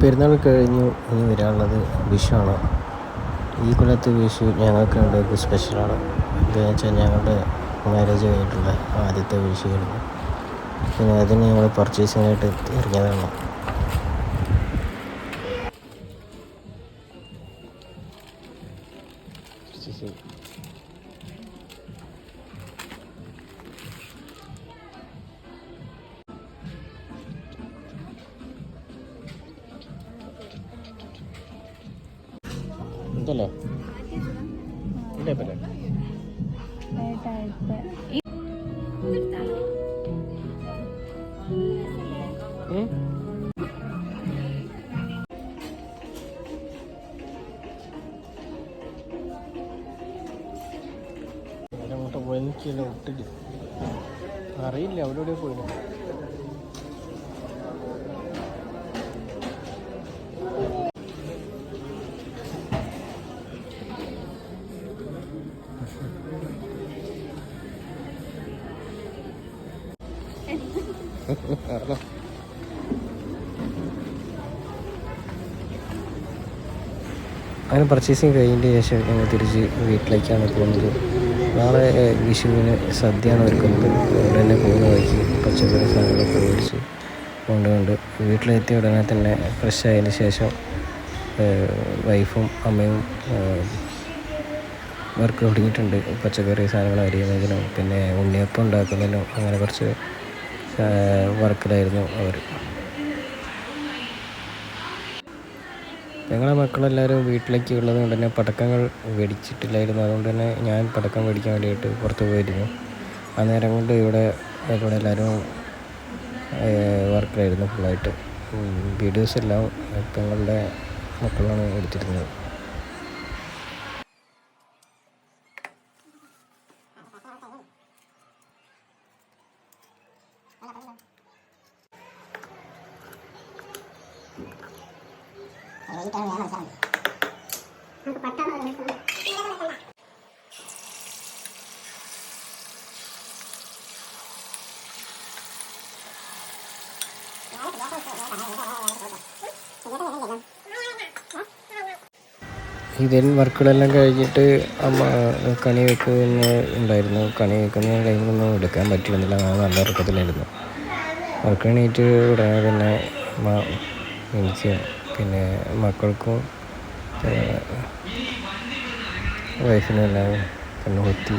പെരുന്നാൾ കഴിഞ്ഞു ഇനി വരാനുള്ളത് വിഷുവാണ്. ഈ കൊല്ലത്തെ വിഷു ഞങ്ങൾക്ക് ഇവിടെ സ്പെഷ്യലാണ് എന്താണെന്ന് വെച്ചാൽ ഞങ്ങളുടെ മാരേജ് കഴിഞ്ഞിട്ടുള്ള ആദ്യത്തെ വിഷുവായിരുന്നു പിന്നെ അതിന് ഞങ്ങൾ പർച്ചേസിങ്ങായിട്ട് ഇറങ്ങിയതാണ്. പോയി എനിക്കില്ല ഒട്ടില്ല അറിയില്ല അവിടെ എവിടെ പോയില്ല അങ്ങനെ പർച്ചേസിങ് കഴിഞ്ഞതിന് ശേഷം ഞങ്ങൾ തിരിച്ച് വീട്ടിലേക്കാണ് പോകുന്നത്. നാളെ വിഷുവിന് സദ്യയാണ് ഒരുക്കുന്നത്. അവിടെ തന്നെ പോകുന്ന വഴിക്ക് പച്ചക്കറി സാധനങ്ങളൊക്കെ മേടിച്ച് കൊണ്ടുകൊണ്ട് വീട്ടിലെത്തിയ ഉടനെ തന്നെ ഫ്രഷ് ആയതിന് ശേഷം വൈഫും അമ്മയും വർക്ക് തുടങ്ങിയിട്ടുണ്ട്. പച്ചക്കറി സാധനങ്ങൾ അരിയുന്നതിനും പിന്നെ ഉണ്ണിയപ്പം ഉണ്ടാക്കുന്നതിനും അങ്ങനെ കുറച്ച് വർക്കിലായിരുന്നു അവർ ഞങ്ങളെ മക്കളെല്ലാവരും വീട്ടിലേക്ക് ഉള്ളത് കൊണ്ട് തന്നെ പടക്കങ്ങൾ മേടിച്ചിട്ടില്ലായിരുന്നു. അതുകൊണ്ട് തന്നെ ഞാൻ പടക്കം മേടിക്കാൻ വേണ്ടിയിട്ട് പുറത്ത് പോയിരുന്നു. ആ നേരം കൊണ്ട് ഇവിടെ ഇവിടെ എല്ലാവരും വർക്കിലായിരുന്നു ഫുള്ളായിട്ട് വീഡിയോസ് എല്ലാം പെങ്ങളുടെ മക്കളാണ് എടുത്തിരുന്നത്. ഇതിൻ വർക്കുകളെല്ലാം കഴിഞ്ഞിട്ട് അമ്മ കണി വെക്കുന്ന ഉണ്ടായിരുന്നു. കണി വെക്കുന്ന ടൈമിലൊന്നും എടുക്കാൻ പറ്റിയിരുന്നില്ല. നല്ല ഉറക്കത്തിലായിരുന്നു. വർക്ക് എണീറ്റ് ഉടനെ തന്നെ എനിക്ക് പിന്നെ മക്കൾക്കും വൈഫിനും എല്ലാം കണ്ണു കുത്തി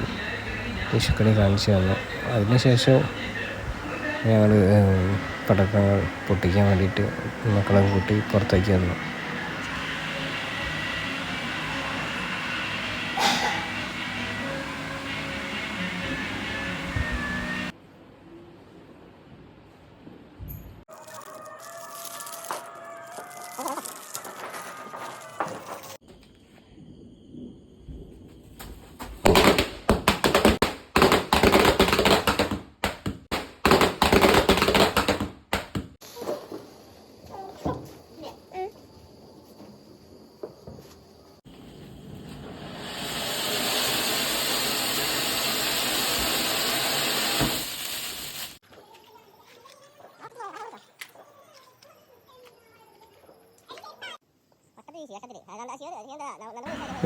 വിഷുക്കണി കാണിച്ചു തന്നു. അതിനുശേഷം ഞങ്ങൾ പടക്കങ്ങൾ പൊട്ടിക്കാൻ വേണ്ടിയിട്ട് മക്കളെ കൂട്ടി പുറത്തേക്ക് വന്നു.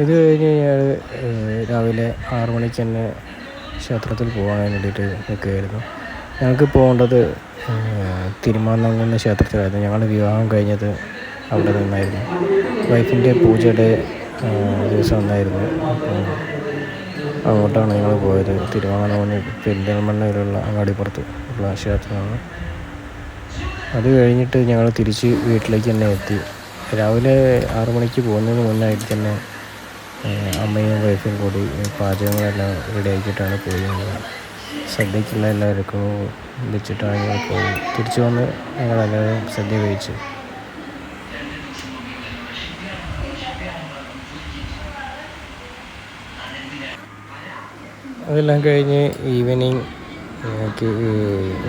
ഇത് കഴിഞ്ഞ് കഴിഞ്ഞാൽ രാവിലെ ആറു മണിക്ക് തന്നെ ക്ഷേത്രത്തിൽ പോകാൻ വേണ്ടിയിട്ട് നിൽക്കുകയായിരുന്നു. ഞങ്ങൾക്ക് പോകേണ്ടത് തിരുമാനങ്ങുന്ന ക്ഷേത്രത്തിലായിരുന്നു. ഞങ്ങളുടെ വിവാഹം കഴിഞ്ഞത് അവിടെ നിന്നായിരുന്നു. വൈഫിന്റെ പൂജയുടെ ദിവസം ഒന്നായിരുന്നു. അങ്ങോട്ടാണ് ഞങ്ങൾ പോയത്. തിരുവാങ്ങാകുന്ന് പെരിന്തൽമണ്ണയിലുള്ള അങ്ങാടിപ്പുറത്ത് ഉള്ള ക്ഷേത്രമാണ്. അത് കഴിഞ്ഞിട്ട് ഞങ്ങൾ തിരിച്ച് വീട്ടിലേക്ക് തന്നെ എത്തി. രാവിലെ ആറു മണിക്ക് പോകുന്നതിന് മുന്നായിട്ട് തന്നെ അമ്മയും വൈഫും കൂടി പാചകങ്ങളെല്ലാം റെഡിയാക്കിയിട്ടാണ് പോയത് സദ്യക്കുള്ള എല്ലാവർക്കും വെച്ചിട്ടാണ് ഞങ്ങൾ പോയി തിരിച്ചു വന്ന് ഞങ്ങളെല്ലാവരും സദ്യ കഴിച്ചു അതെല്ലാം കഴിഞ്ഞ് ഈവനിങ്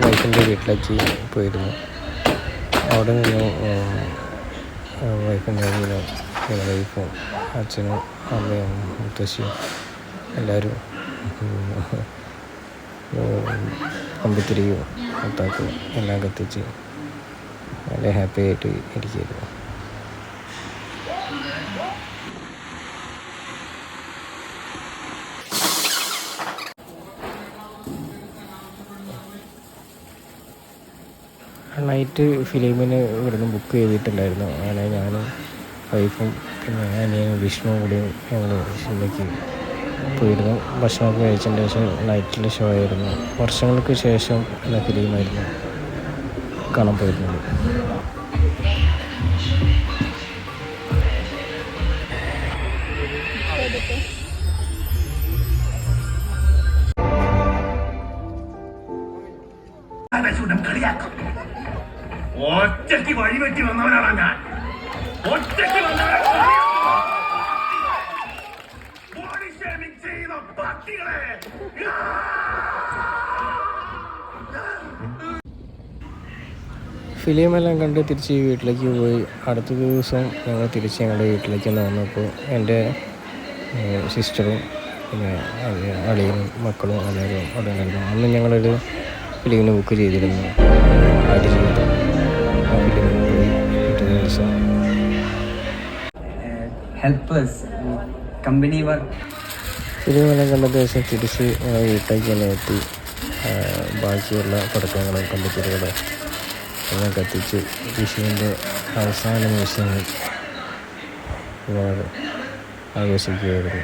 വൈഫിന്റെ വീട്ടിലേക്ക് പോയിരുന്നു. അവിടെ നിന്ന് വൈഫിന്റെ വീട് വൈഫും അച്ഛനും അമ്മയും മുത്തശ്ശിയും എല്ലാവരും അമ്പത്തിരിയും മുത്താക്കും എല്ലാം കത്തിച്ച് നല്ല ഹാപ്പി ആയിട്ട് ഇരിക്കുകയായിരുന്നു. നൈറ്റ് ഫിലിമിന് ഇവിടുന്ന് ബുക്ക് ചെയ്തിട്ടുണ്ടായിരുന്നു. അങ്ങനെ ഞാനും വൈഫും പിന്നെ അനിയനും വിഷ്ണുവും കൂടിയും ഞങ്ങൾ സിനിമയ്ക്ക് പോയിരുന്നു. ഭക്ഷണമൊക്കെ കഴിച്ചതിന് ശേഷം നൈറ്റിലെ ഷോ ആയിരുന്നു. വർഷങ്ങൾക്ക് ശേഷം എന്ന ഫിലിമായിരുന്നു കാണാൻ പോയിരുന്നത്. കളിയാക്കും. ഒറ്റയ്ക്ക് വഴിവെട്ടി വന്നവനാണ് ഞാൻ. ഒറ്റയ്ക്ക് പട്ടികളെ. ഫിലിമെല്ലാം കണ്ട് തിരിച്ച് വീട്ടിലേക്ക് പോയി. അടുത്ത ദിവസം ഞങ്ങൾ തിരിച്ച് ഞങ്ങളുടെ വീട്ടിലേക്ക് തന്നെ വന്നപ്പോൾ എന്റെ സിസ്റ്ററും പിന്നെ അളിയും മക്കളും എല്ലാവരും അവിടെ ഉണ്ടായിരുന്നു. അന്ന് ഞങ്ങളൊരു ഫിലിമിന് ബുക്ക് ചെയ്തിരുന്നു. അതിജീവിതം company work. ഫിലിമെല്ലാം കണ്ട ദിവസം തിരിച്ച് വീട്ടിലേക്ക് ബാക്കിയുള്ള പടക്കങ്ങളും കമ്പിത്തിരികളും എല്ലാം കത്തിച്ച് വിഷുവിന്റെ അവസാന നിമിഷങ്ങൾ ആഘോഷിക്കുകയായിരുന്നു.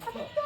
Come on.